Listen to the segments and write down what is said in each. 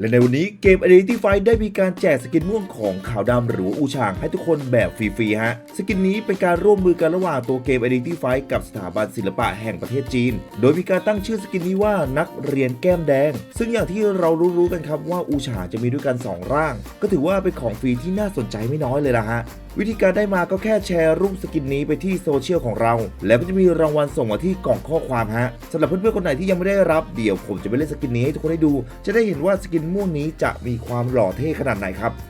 และในวันนี้เกม Identity Fight ได้มีการแจกสกินม่วงของขาวดำหรือว่าอูชางให้ทุกคนแบบฟรีๆฮะ สกินนี้เป็นการร่วมมือกันระหว่างตัวเกม Identity Fight กับสถาบันศิลปะแห่งประเทศจีน โดยมีการตั้งชื่อสกินนี้ว่านักเรียนแก้มแดง ซึ่งอย่างที่เรารู้ๆกันครับว่าอูชางจะมีด้วยกัน 2 ร่าง ก็ถือว่าเป็นของฟรีที่น่าสนใจไม่น้อยเลยละฮะวิธีการได้มาก็แค่แชร์รูปสกินนี้ไปที่โซเชียลของเรา แล้วก็จะมีรางวัลส่งมาที่กล่องข้อความฮะสำหรับเพื่อนๆคนไหนที่ยังไม่ได้รับเดี๋ยวผมจะไปเล่นสกินนี้ให้ทุกคนได้ดู จะได้เห็นว่าสกินม่วงนี้จะมีความหล่อเท่ขนาดไหนครับ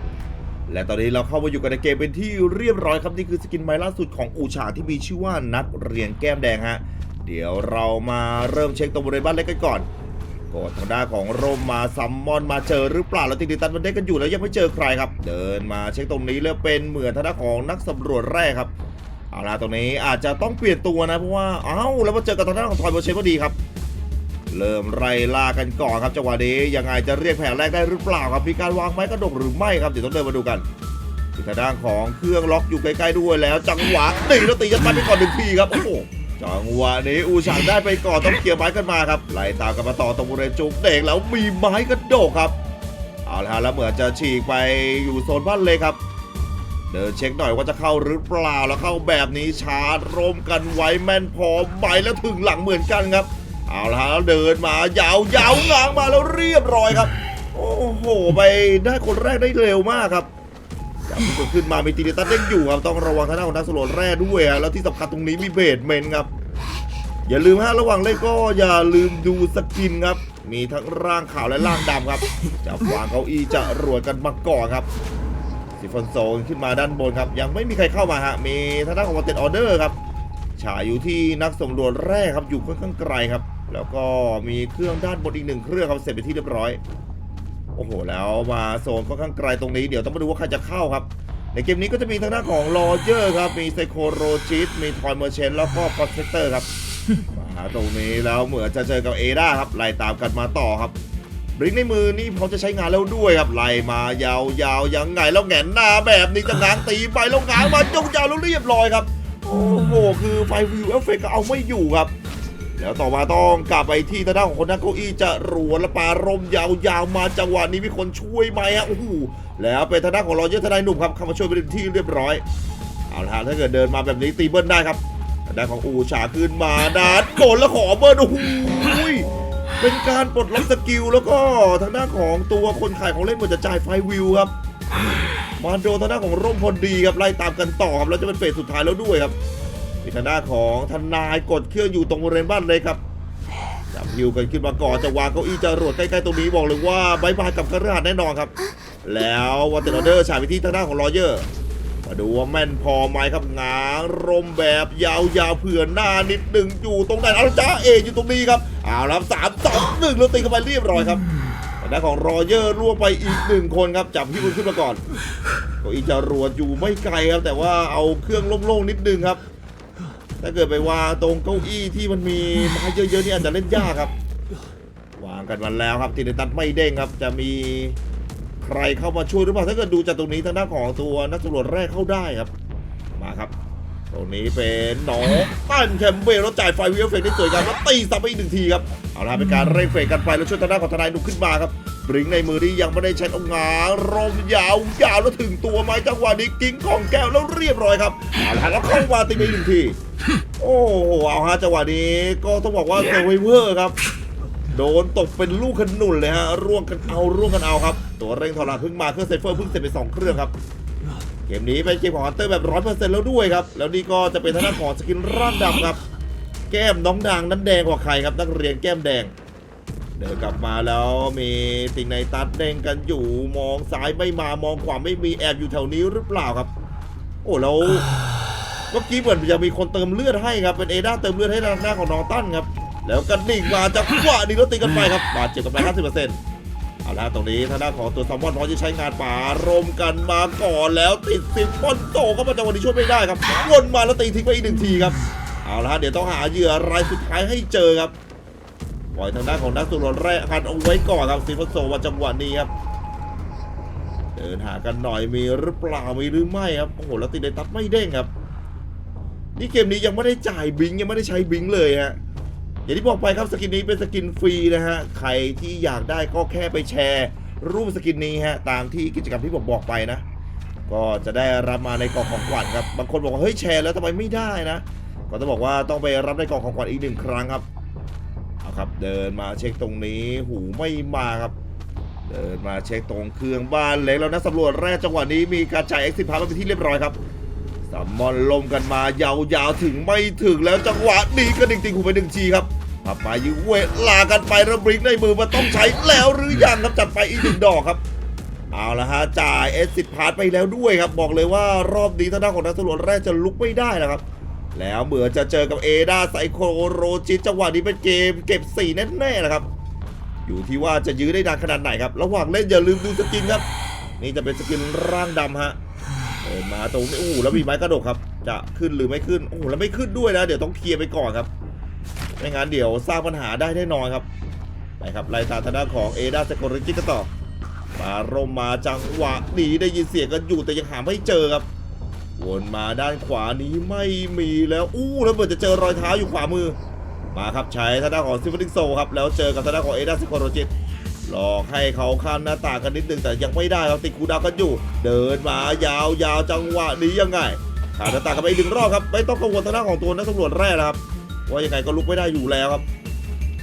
และตอนนี้เราเข้ามาอยู่กันในเกมเป็นที่เรียบร้อยครับนี่คือสกินใหม่ล่าสุดของอูชาที่มีชื่อว่านักเรียนแก้มแดงฮะ เดี๋ยวเรามาเริ่มเช็คตรงบริเวณบ้านเล็กกันก่อนกดทางด้านของร่มมาซัมมอนมาเจอหรือเปล่าเราติดตันมันได้กันอยู่แล้วยังไม่เจอใครครับ เดินมาเช็คตรงนี้แล้วเป็นเหมือนทางด้านของนักสำรวจแรกครับเอาล่ะตรงนี้อาจจะต้องเปลี่ยนตัวนะเพราะว่าเอ้าแล้วมาเจอกับทางด้านของทอยเบอร์เชฟพอดีครับ เริ่มไล่ล่ากันก่อนครับจังหวะนี้ยังไงจะเรียกแผนแรกได้หรือเปล่าครับมีการวางไม้กระดกหรือไม่ครับเดี๋ยวต้องเดินมาดูกันที่ทางด้านของเครื่องล็อกอยู่ใกล้ๆด้วยแล้ว จังหวะตีแล้วตียัดมันไปก่อนหนึ่งทีครับโอ้โหจังหวะนี้อูฉางได้ไปก่อนต้องเกี่ยวไม้กันมาครับไล่ตามกันมาต่อตรงบริเวณจุกเด็กแล้วมีไม้กระดกครับเอาละฮะแล้วเหมือนจะฉีกไปอยู่โซนบ้านเลยครับเดินเช็คหน่อยว่าจะเข้าหรือเปล่าแล้วเข้าแบบนี้ชาร์จร่มกันไว้แม่นพอไปแล้วถึงหลังเหมือนกันครับ เอาละฮะแล้วเดินมายาวยาวงางมาแล้วเรียบร้อยครับ โอ้โห ไปได้คนแรกได้เร็วมากครับจับตัวขึ้นมามีตีนิตัสเด้งอยู่ครับ ต้องระวังทางด้านของนักสโลนแร่ด้วยแล้วที่สำคัญตรงนี้มีเบสเมนครับ อย่าลืมฮะระหว่างเล่นก็อย่าลืมดูสกินครับ มีทั้งร่างขาวและร่างดำครับจะวางเก้าอี้จะรวดกันมาก่อนครับซิฟอนโซขึ้นมาด้านบนครับ ยังไม่มีใครเข้ามาฮะมีทางด้านของวอเต็ดออเดอร์ครับฉายอยู่ที่นักสำรวจแรกครับอยู่ค่อนข้างไกลครับ แล้วก็มีเครื่องด้านบนอีกหนึ่งเครื่องครับเสร็จไปที่เรียบร้อย โอ้โห แล้วมาโซนค่อนข้างไกลตรงนี้เดี๋ยวต้องมาดูว่าใครจะเข้าครับ ในเกมนี้ก็จะมีทางด้านของโรเจอร์ครับ มีไซโคโรจิตมีทอยเมอร์เชนแล้วก็คอนเทเตอร์ครับ มาตรงนี้แล้วเหมือนจะเจอกับเอดาครับไล่ตามกันมาต่อครับบริงในมือนี่พร้อมจะใช้งานแล้วด้วยครับไล่มายาวๆยังไงแล้วแหงนหน้าแบบนี้จะง้างตีไปแล้วง้างมายาวแล้วเรียบร้อยครับ โอ้โหคือไฟวิวเอฟเฟกก็เอาไม่อยู่ครับ แล้วต่อมาต้องกลับไปที่ทางด้านของคนนั่งเก้าอี้จะรวนและปาร่มยาวๆมาจังหวะนี้มีคนช่วยไหมฮะโอ้โหแล้วเป็นทางด้านของรอเยอร์ทนายหนุ่มครับเข้ามาช่วยเป็นที่เรียบร้อยเอาละฮะถ้าเกิดเดินมาแบบนี้ตีเบิ้ลได้ครับทางด้านของอูฉาขึ้นมาดานโกนแล้วขอเบิ้ลโอ้โหเป็นการปลดล็อกสกิลแล้วก็ทางด้านของตัวคนขายของเล่นเหมือนจะจ่ายไฟวิวครับมาโดนทางด้านของร่มพอดีครับไล่ตามกันต่อครับแล้วจะเป็นเฟสสุดท้ายแล้วด้วยครับ มีทางด้านของทนายกดเครื่องอยู่ตรงบริเวณบ้านเลยครับจับฮิวกันขึ้นมาก่อนจะวางเก้าอี้จรวดใกล้ๆตรงนี้บอกเลยว่าบายบายกับกระหัสแน่นอนครับ แล้ววันเตอร์เดอร์ฉายไปที่ทางด้านของรอเยอร์มาดูว่าแม่นพอไหมครับงางรมแบบยาวๆเผื่อหน้านิดหนึ่งอยู่ตรงไหนเอาจ้าเออยู่ตรงนี้ครับเอาละครับสามสองหนึ่งแล้วตีเข้าไปเรียบร้อยครับทาด้านของรอเยอร์ล่วงไปอีกหนึ่งคนครับจับพี่บุญขึ้นมาก่อนก็อีจะรวดอยู่ไม่ไกลครับแต่ว่าเอาเครื่องโล่งๆนิดนึงครับ ถ้าเกิดไปวางตรงเก้าอี้ที่มันมีไม้เยอะๆนี่อาจจะเล่นยากครับ วางกันมาแล้วครับทีนตัดไม่เด้งครับ จะมีใครเข้ามาช่วยหรือเปล่าถ้าเกิดดูจากตรงนี้ทางด้านของตัวนักตำรวจแรกเข้าได้ครับ มาครับ ตรงนี้เป็นหนองปั้นแคมเบลแล้วจ่ายไฟวิวเฟกได้สวยงามแล้วตีซ้ำไปอีกหนึ่งทีครับเอาละเป็นการเร่งเฟกกันไปแล้วช่วยทางด้านของทนายหนุขึ้นมาครับบริงในมือที่ยังไม่ได้ใช้องงารมยาวยาวแล้วถึงตัวไม้จังหวะนี้กิ้งของแก้วแล้วเรียบร้อยครับเอาละแล้วเข้ามาตีไปอีกหนึ่งที โอ้โหเอาฮะจังหวะนี้ก็ต้องบอกว่าเซอร์ไวเวอร์ครับ โดนตกเป็นลูกขนุนเลยฮะร่วงกันเอาร่วงกันเอาครับ ตัวเร่งทรลาเพิ่งมาเครื่องไซเฟอร์เพิ่งเสร็จไปสองเครื่องครับเกมนี้เป็นเกมของฮันเตอร์แบบร้อยเปอร์เซ็นต์แล้วด้วยครับ แล้วนี่ก็จะเป็นทางด้านของสกินร่างดำครับ แก้มน้องดังนั้นแดงกว่าใครครับ นักเรียนแก้มแดง เดินกลับมาแล้วมีติงในตัดเด้งกันอยู่มองซ้ายไม่มามองขวาไม่มีแอบอยู่แถวนี้หรือเปล่าครับ โอ้แล้ว เมื่อกี้เหมือนจะมีคนเติมเลือดให้ครับ เป็นเอด้าเติมเลือดให้ทางหน้าของนอตันครับ แล้วกันดิ่งมาจากขวานี่แล้วตีกันไปครับ บาดเจ็บกันไป50%เอาเอาละตรงนี้ทางด้านของตัวซัมมอนพร้อจะใช้งานป่ารมกันมาก่อนแล้วติดสิบปอนโตเข้ามาจังหวะนี้ช่วยไม่ได้ครับวนมาแล้วตีทิ้งไปอีกหนึ่งทีครับ เอาละฮะเดี๋ยวต้องหาเหยื่อรายสุดท้ายให้เจอครับปล่อยทางด้านของนักสุรนแรกกันเอาไว้ก่อนครับซิฟโซมาจังหวะนี้ครับเดินหากันหน่อยมีหรือเปล่ามีหรือไม่ครับโอ้โหแล้วตีไดตัดไม่เด้งครับ นี่เกมนี้ยังไม่ได้จ่ายบิงยังไม่ได้ใช้บิงเลยฮะอย่างที่บอกไปครับสกินนี้เป็นสกินฟรีนะฮะใครที่อยากได้ก็แค่ไปแชร์ รูปสกินนี้ฮะตามที่กิจกรรมที่ผมบอกไปนะ ก็จะได้รับมาในกล่องของขวัญครับบางคนบอกว่าเฮ้ยแชร์แล้วทำไมไม่ได้นะ ก็ต้องบอกว่าต้องไปรับในกล่องของขวัญอีกหนึ่งครั้งครับเอาครับเดินมาเช็คตรงนี้หูไม่มาครับเดินมาเช็คตรงเครื่องบ้านเล็กแล้วนะสำรวจแรกจังหวะนี้มีการจ่ายเอ็กซิพาร์เป็นที่เรียบร้อยครับ สัมมอนลมกันมายาวๆถึงไม่ถึงแล้วจังหวะนี้ก็ดิ่งติงหูไปหนึ่งทีครับปับมายื้อเวลากันไประบริกในมือมันต้องใช้แล้วหรือยังครับจัดไปอีกหนึ่งดอกครับ เอาละฮะจ่ายเอสซิพาร์ไปแล้วด้วยครับ บอกเลยว่ารอบนี้ทางด้านของนักสำรวจแรกจะลุกไม่ได้แล้วครับ แล้วเหมือนจะเจอกับเอดาไซโคโรจิตจังหวะนี้เป็นเกมเก็บสี่แน่ๆนะครับ อยู่ที่ว่าจะยื้อได้นานขนาดไหนครับ ระหว่างเล่นอย่าลืมดูสกินครับ นี่จะเป็นสกินร่างดำฮะ มาตรงนี้โอ้โหแล้วมีไม้กระดกครับ จะขึ้นหรือไม่ขึ้นโอ้โหแล้วไม่ขึ้นด้วยนะ เดี๋ยวต้องเคลียร์ไปก่อนครับไม่งั้นเดี๋ยวสร้างปัญหาได้แน่นอนครับไปครับไล่ตามทางด้านของเอดาสกอริจิกันต่อมารมมาจังหวะนี้ได้ยินเสียงกันอยู่แต่ยังหาไม่เจอครับวนมาด้านขวานี้ไม่มีแล้วอู้แล้วเหมือนจะเจอรอยเท้าอยู่ขวามือ มาครับใช้ทางด้านของซิฟ f นิกโซครับแล้วเจอกับทางด้านของเอดาซิโคโรจิต หลอกให้เขาข้ามหน้าต่างกันนิดนึงแต่ยังไม่ได้ครับติดคูดาวกันอยู่ เดินมายาวยาวจังหวะนี้ยังไงข้ามหน้าต่างกันไปอีกหนึ่งรอบครับไม่ต้องกังวลทางด้านของตัวนักสำรวจแรกนะครับว่ายังไงก็ลุกไม่ได้อยู่แล้วครับ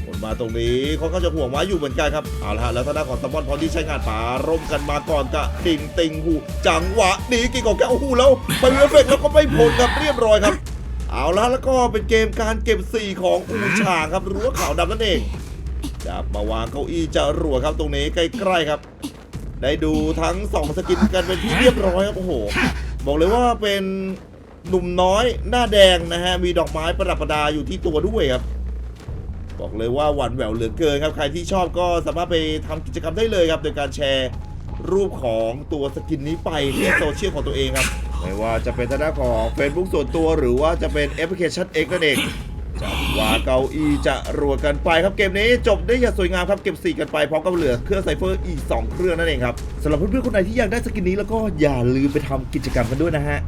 วนมาตรงนี้เขาก็จะห่วงไว้อยู่เหมือนกันครับเอาละฮะแล้วทางด้านของซัมมอนพอที่ใช้งานป่าร่มกันมาก่อนกะดิงติงหูจังหวะนี้กินของแกโอ้โหแล้วไปเอฟเฟกต์แล้วก็ไม่พ้นครับเรียบร้อยครับ เอาละแล้วก็เป็นเกมการเก็บ4ของอูชางครับรั้วขาวดำนั่นเอง จับมาวางเก้าอี้จะรัวครับตรงนี้ใกล้ๆครับ ได้ดูทั้ง2สกินกันเป็นที่เรียบร้อยครับโอ้โหบอกเลยว่าเป็นหนุ่มน้อยหน้าแดงนะฮะมีดอกไม้ประดับประดาอยู่ที่ตัวด้วยครับ บอกเลยว่าหวานแหววเหลือเกินครับใครที่ชอบก็สามารถไปทำกิจกรรมได้เลยครับ โดยการแชร์รูปของตัวสกินนี้ไปที่โซเชียลของตัวเองครับไม่ว่าจะเป็นทางด้านของ Facebook ส่วนตัวหรือว่าจะเป็นแอปพลิเคชัน X นั่นเอง จะว่าเก้าอีจะรัวกันไปครับเกมนี้จบได้อย่างสวยงามครับเก็บ4กันไปพร้อมกับเหลือเครื่องไซเฟอร์อีก 2 เครื่องนั่นเองครับสำหรับเพื่อนๆคนไหนที่อยากได้สกินนี้แล้วก็อย่าลืมไปทำกิจกรรมกันด้วยนะฮะ